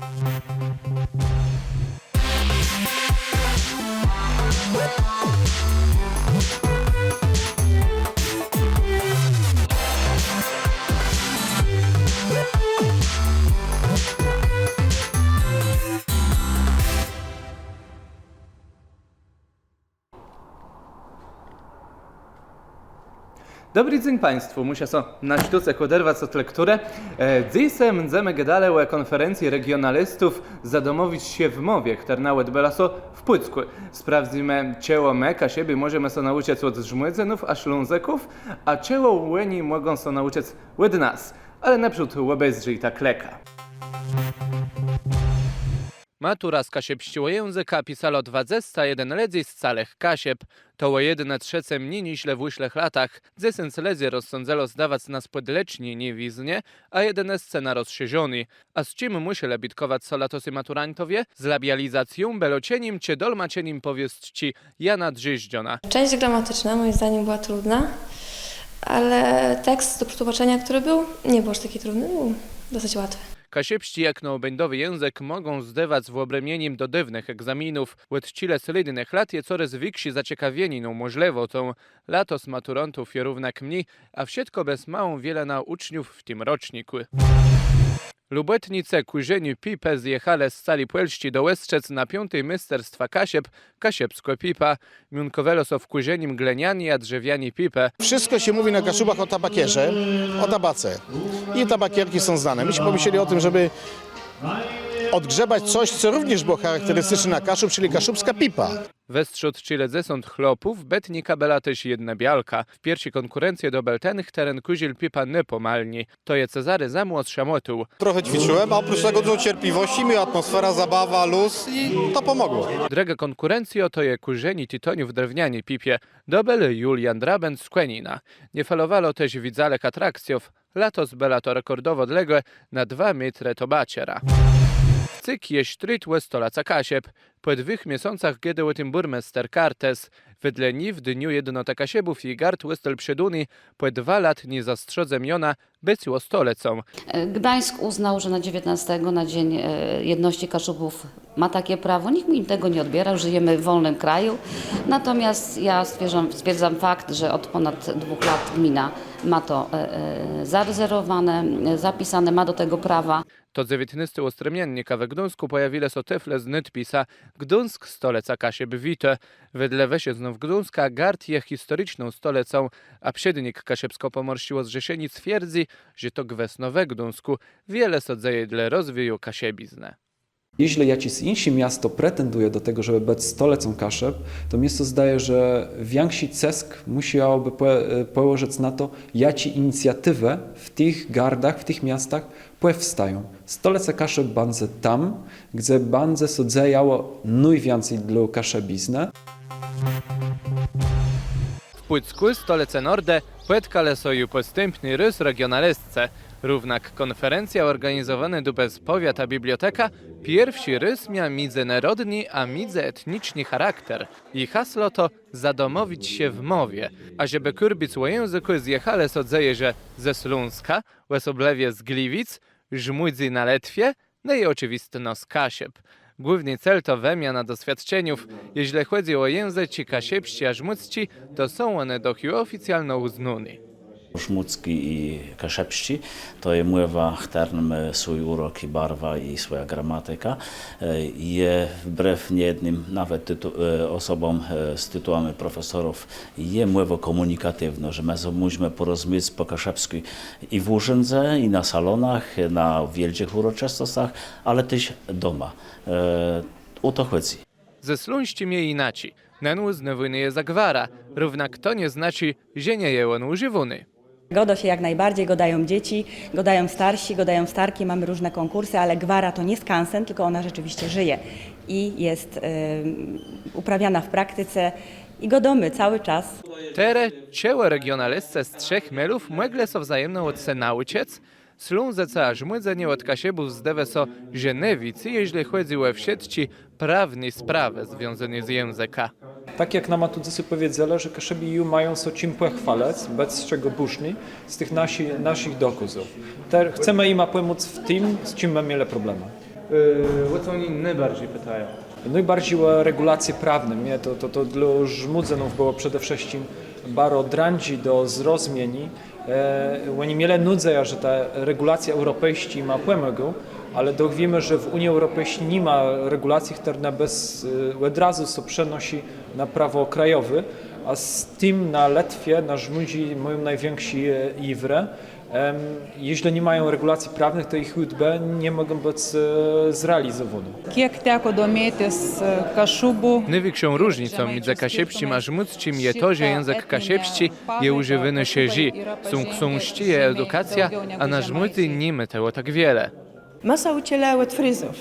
Thank you. Dobry dzień Państwu. Muszę so na sztuce oderwać od lektury. E, Dziś będziemy gadali o konferencji regionalistów Zadomowić się w mowie, która nawet była so w Pucku. Sprawdzimy, czego my, siebie możemy się nauczyć od żmydzynów a szlunzeków, a czego łeni mogą się nauczyć od nas. Ale naprzód obejrzyj tak leka. Matura z kasiepściło języka pisalo 21 ledzi z calech kasiep. To o jedne trzecie mniej niż w uślech latach. Dziesięć ledzi rozsądzelo zdawać nas podlecznie niewiznie, a jedyne scena rozszerzony. A z czym musieli bitkować solatosy maturantowie? Z labializacją, belocieniem czy dolmaczeniem powieści Jana Drzyżdziona. Część gramatyczna moim zdaniem była trudna, ale tekst do przetłumaczenia, który był, nie był aż taki trudny, był dosyć łatwy. Kasiepści jak naobędowy język mogą zdawać z do dywnych egzaminów. Łedcile solidnych lat je coraz więksi zaciekawieni no możliwą tą. Latos maturantów je równak mniej, a wszystko bez małą wiele na uczniów w tym roczniku. Lubetnice ku żeniu Pipe zjechale z sali Płelści do Łestrzec na piątej misterstwa Kasiep, Kasiepsko Pipa. Miunkowelo są w kuźenim gleniani, a drzewiani Pipe. Wszystko się mówi na Kaszubach o tabakierze, o tabace. I tabakierki są znane. Myśmy pomyśleli o tym, żeby odgrzebać coś, co również było charakterystyczne na Kaszub, czyli kaszubska pipa. Westrzód chile zesąd chlopów, betnika bela też jedna bialka. W pierwszej konkurencję do beltenych teren kuzil pipa nepomalni. To je Cezary za młodsza motył. Trochę ćwiczyłem, a oprócz tego dużo cierpliwości, miła atmosfera, zabawa, luz i to pomogło. Droga konkurencjo to je kurzeni tytoniów drewniani pipie. Dobel Julian Draben z Kłenina. Nie falowalo też widzalek atrakcjów. Latos bela to rekordowo odległe na dwa metry to baciera. Cyk je sztrytłe stolaca Kasiep. Po dwóch miesiącach kiedy tym burmester Kartes. Wydle ni w dniu jednota Kasiebów i gard Westel Przeduni po dwa lat nie zastrzodze miona byciło stolecą. Gdańsk uznał, że na 19 na Dzień e, Jedności Kaszubów ma takie prawo. Nikt mi tego nie odbierał, żyjemy w wolnym kraju. Natomiast ja stwierdzam, stwierdzam fakt, że od ponad dwóch lat gmina ma to e, e, zarezerwowane, zapisane, ma do tego prawa. To 19 ostremiennika we Gdańsku pojawile so tyfle z Nytpisa Gdańsk stoleca Kasieb wite. Wedle wesie znów Gdańska gard je historyczną stolecą, a przednik Kasiebsko-Pomorsiło zrzeszeni twierdzi, że to gwesno we wiele sodzeje dla rozwoju Kasiebiznę. Jeśli jakieś inne miasto pretenduje do tego, żeby być stolecą Kaszeb, to miasto zdaje, że większy cesk musiałoby po- położyć na to, jakie inicjatywy w tych gardach, w tych miastach powstają. Stolece Kaszeb banze tam, gdzie banze sodzejało najwięcej dla Kaszebizny. W Pucku stolece Norde płetka lesoju postępny rys regionalistce. Równak konferencja organizowana do bez powiata biblioteka pierwszy rys miał międzynarodni, a międzyetniczny charakter. I hasło to zadomowić się w mowie. A żeby kurbić o języku zjechale sodzeje, że ze Slunska, łesoblewie z Gliwic, żmudzy na Letwie, no i oczywiście no z Kasiep. Główny cel to wymiana doświadczeniów. Jeśli chodzi o języki kasiepści a żmudzci, to są one dość oficjalno uznane. Szmucki i kaszepści to je mływa chternm swój urok i barwa i swoja gramatyka. E, Je wbrew niejednym nawet e, osobom e, z tytułami profesorów je mływo komunikatywno, że my możemy porozmawiać po kaszepsku i w urzędze, i na salonach, na wielkich uroczystościach, ale też doma. O to chodzi. Ze sluńści mnie inaci. Nenu znowiny je zagwara. Równak to nie znaczy, że nie je on używany. Godo się jak najbardziej, godają dzieci, godają starsi, godają starki, mamy różne konkursy, ale gwara to nie skansen, tylko ona rzeczywiście żyje i jest em, uprawiana w praktyce i godomy cały czas. Tere, cieło regionalistce z trzech melów mogle so wzajemną od se nauczyć. Slunze aż młydzenie od kasiebów zdewe so, że newicy, jeśli chodzi o wszystkie prawne sprawy związane z języka. Tak jak nam tu powiedzieli, że Kaszebiju mają so czym pochwalać, bez czego buszni, z tych nasi, naszych dokazów. Ter, chcemy im pomóc w tym, z czym mamy mieli problemy. Yy, o co oni najbardziej pytają? Najbardziej o regulacje prawne. Mnie to, to, to dla żmudzenów było przede wszystkim bardzo drandzi do zrozumienia. E, oni mieli nudzę, że ta regulacja europejska ma pomogą, ale do wiemy, że w Unii Europejskiej nie ma regulacji, które bez, e, od razu są przenosi na prawo krajowe, a z tym na Letwie, na żmudzi mają najwięksi e, iwre. Jeśli nie mają regulacji prawnych, to ich hudbę nie mogą być e, zrealizowane. Kiek teko domėtis e, Kašubų Największą różnicą między kasiepściem a żmudzcim je to, że język kasiepści je używany się zi. Są książcie edukacja, a na żmudzy nie my tego tak wiele. Masa uciele od fryzów.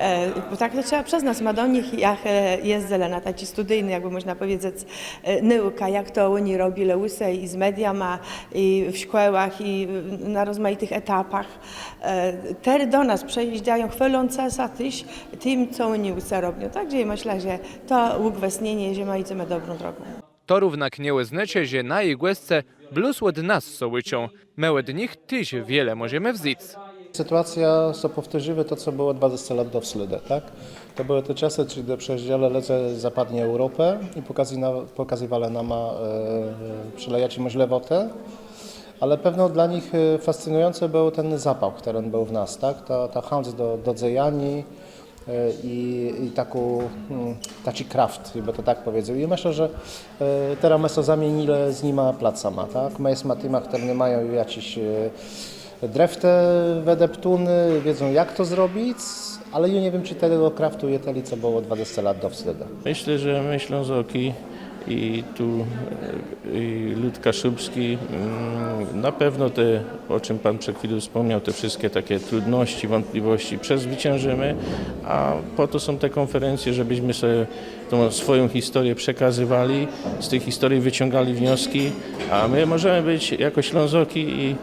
E, tak to trzeba przyznać, ma do nich jak e, jest zelena, taki studyjny, jakby można powiedzieć, e, nauka, jak to oni robili łysy i z media ma, i w szkołach, i na rozmaitych etapach. Teraz do nas przyjeżdżają chwalące za tyś tym, co oni łysy robią. Także myślę, że to ugwesnienie, że ma idziemy dobrą drogą. To równak nie uznacie, że na jej głesce blus od nas sołyczą. My od nich tyś wiele możemy wziąć. Sytuacja, co powtórzymy, to co było 20 lat do wsledu, tak? To były te czasy, kiedy przejeżdżali ludzie z zapadniej Europy i pokazywali nam e, przylejać możliwoty, ale pewno dla nich e, fascynujący był ten zapał, który był w nas, tak? Ta, ta chęć do, do dzejani e, i, i taką, mm, taki kraft, by to tak powiedział. I myślę, że e, teraz my to zamienili z nima placama, tak? My jest matyma, które nie mają jakichś e, drefte wedeptuny, wiedzą jak to zrobić, ale ja nie wiem, czy tego kraftu jeteli, co było 20 lat do wsledu. Myślę, że my Ślązoki i tu e, i lud kaszubski mm, na pewno te, o czym Pan przed chwilą wspomniał, te wszystkie takie trudności, wątpliwości przezwyciężymy, a po to są te konferencje, żebyśmy sobie tą swoją historię przekazywali, z tej historii wyciągali wnioski, a my możemy być jako Ślązoki i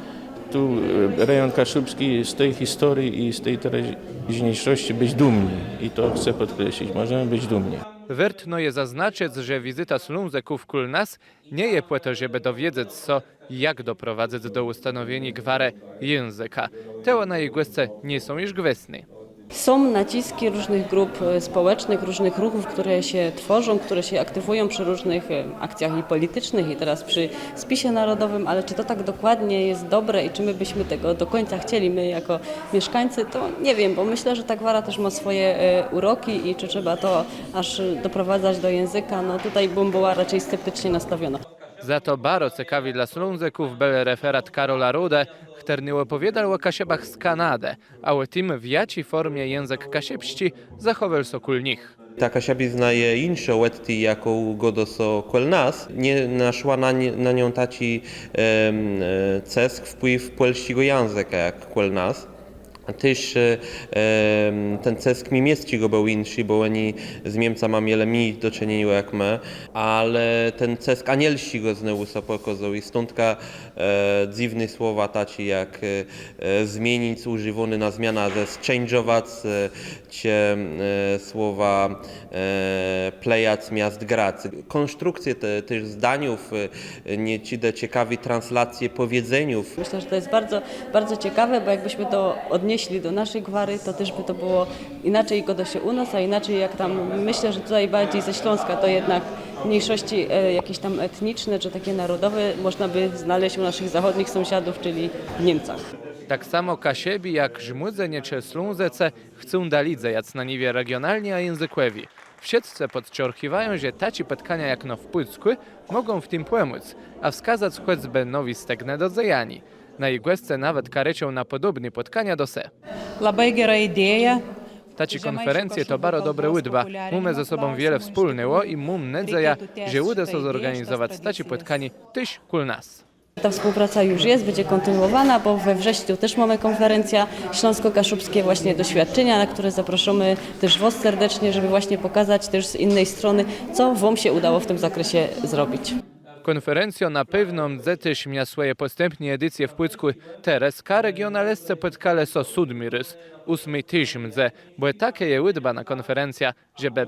tu e, rejon kaszubski z tej historii i z tej teraźniejszości być dumni i to chcę podkreślić, możemy być dumni. Wertno je zaznaczyć, że wizyta Slunzeków kul nas nie je po to, żeby dowiedzieć co jak doprowadzać do ustanowienia gwarę języka. Te na jej głesce nie są już gwesny. Są naciski różnych grup e, społecznych, różnych ruchów, które się tworzą, które się aktywują przy różnych e, akcjach i politycznych i teraz przy spisie narodowym, ale czy to tak dokładnie jest dobre i czy my byśmy tego do końca chcieli, my jako mieszkańcy, to nie wiem, bo myślę, że ta gwara też ma swoje e, uroki i czy trzeba to aż doprowadzać do języka, no tutaj bym była raczej sceptycznie nastawiona. Za to baro ciekawi dla Slunzeków był referat Karola Rude, który opowiadał o kasiebach z Kanady, a o tym w jaci formie język kasiepści zachował sokulnich. Ta Kasia znaje insze łetty, jaką godoso kol nas. Nie naszła na, nie, na nią taci e, cesk wpływ polskiego języka jak kol nas. Też e, ten cesk niemieckiego był inszy, bo oni z Niemcami mieli mniej do czynienia jak my, ale ten cesk anielskiego znowu so pokazał i stądka e, dziwne słowa taci jak e, e, zmienić używane na zmiana ze changeować, e, cie e, słowa e, miast grać. Konstrukcje te, też zdaniów, e, nie ci da ciekawi translacje powiedzeniów, Myślę, że to jest bardzo, bardzo ciekawe, bo jakbyśmy to odnieśli do naszej gwary, to też by to było inaczej go się u nas, a inaczej jak tam, myślę, że tutaj bardziej ze Śląska to jednak mniejszości e, jakieś tam etniczne czy takie narodowe można by znaleźć u naszych zachodnich sąsiadów, czyli w Niemcach. Tak samo kasiebi jak żmudzenie czy slunzece chcą dalidze jac na niwie regionalnie a języklewi. W siatce podciorchiwają, że taci petkania jak no w Płycku mogą w tym pomóc, a wskazać choćby nowi stegne do zajani. Na jej głesce nawet karecią na podobne potkania do se. labai gera idėja. Taci konferencje to bardzo dobre łydba. Mamy ze sobą wiele wspólnego i mam nadzieję, że uda się zorganizować taci spotkanie tyś kul nas. Ta współpraca już jest, będzie kontynuowana, bo we wrześniu też mamy konferencja Śląsko-Kaszubskie właśnie doświadczenia, na które zapraszamy też Was serdecznie, żeby właśnie pokazać też z innej strony, co Wam się udało w tym zakresie zrobić. Konferencjo na pewno mdzetyś mia swoje postępne edycje w Płycku. Teraz ka regionalesce potkale so sudmi rys. Ósmy tyś mdze, bo takie je łydba na konferencja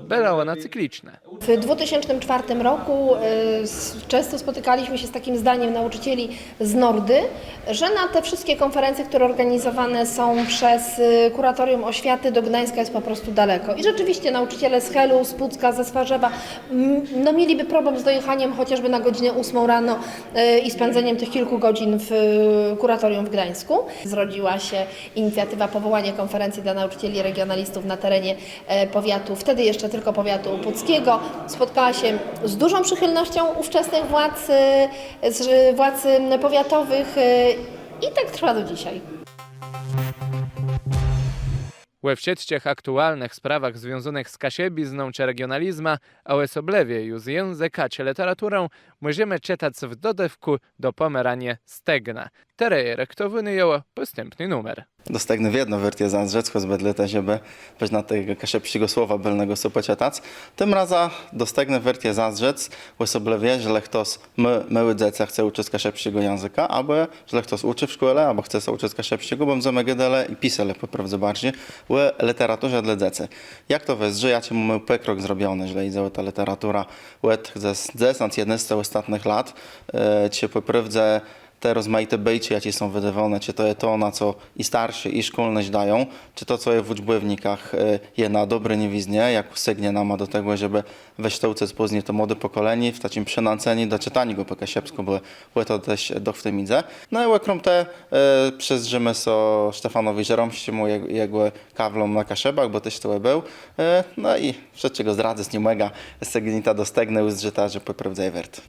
była ona cykliczna. W 2004 roku y, często spotykaliśmy się z takim zdaniem nauczycieli z Nordy, że na te wszystkie konferencje, które organizowane są przez y, Kuratorium Oświaty do Gdańska jest po prostu daleko. I rzeczywiście nauczyciele z Helu, z Pucka, ze Swarzewa mm, no, mieliby problem z dojechaniem chociażby na godzinę 8 rano y, i spędzeniem tych kilku godzin w Kuratorium w Gdańsku. Zrodziła się inicjatywa powołania konferencji dla nauczycieli regionalistów na terenie e, powiatu, wtedy wtedy jeszcze tylko powiatu puckiego, spotkała się z dużą przychylnością ówczesnych władz, e, e, władz powiatowych e, i tak trwa do dzisiaj. We wsiedźciech aktualnych sprawach związanych z kasiebizną czy regionalizma, a o soblewie już języka czy literaturą możemy czytać w dodawku do pomerania stegna, które rektowują postępny numer. Dostępny w jedno wyrtie z zbedlete, żeby być na tego kaszepsiego słowa bylnego sopociatac. Tym razem dostępny wyrtie zazrzec, osoble wie, że lektos my, myły dzieca chce uczyć kaszepsiego języka, albo że lektos uczy w szkole, albo chce się uczyć kaszepsiego, bo będziemy gedele i pisele poprawdze bardziej, w literaturze dla dziecy. Jak to wezrze, ja ci mamy pekrok zrobiony, że idzie ta literatura, łet ze z jednej strony ostatnich lat, e, ci po prawdzie te rozmaite bejcie, jakie są wydawane, czy to jest to, na co i starsi, i szkolność dają, czy to, co jest w uczbownikach, e, je na dobre niewiznie, jak sygnie nam do tego, żeby wykształcać później to młode pokolenie, w takim przynaceni do czytania go po kasiepsku, bo było to też do w tym. No i łekrom te e, przez Rzymy so Stefanowi Żeromściemu, jego, kawlom na kaszebach, bo też to był. E, no i wszystkiego zdradzę z niemega, z tego dostęgny, że ta, że po prawdzie wert.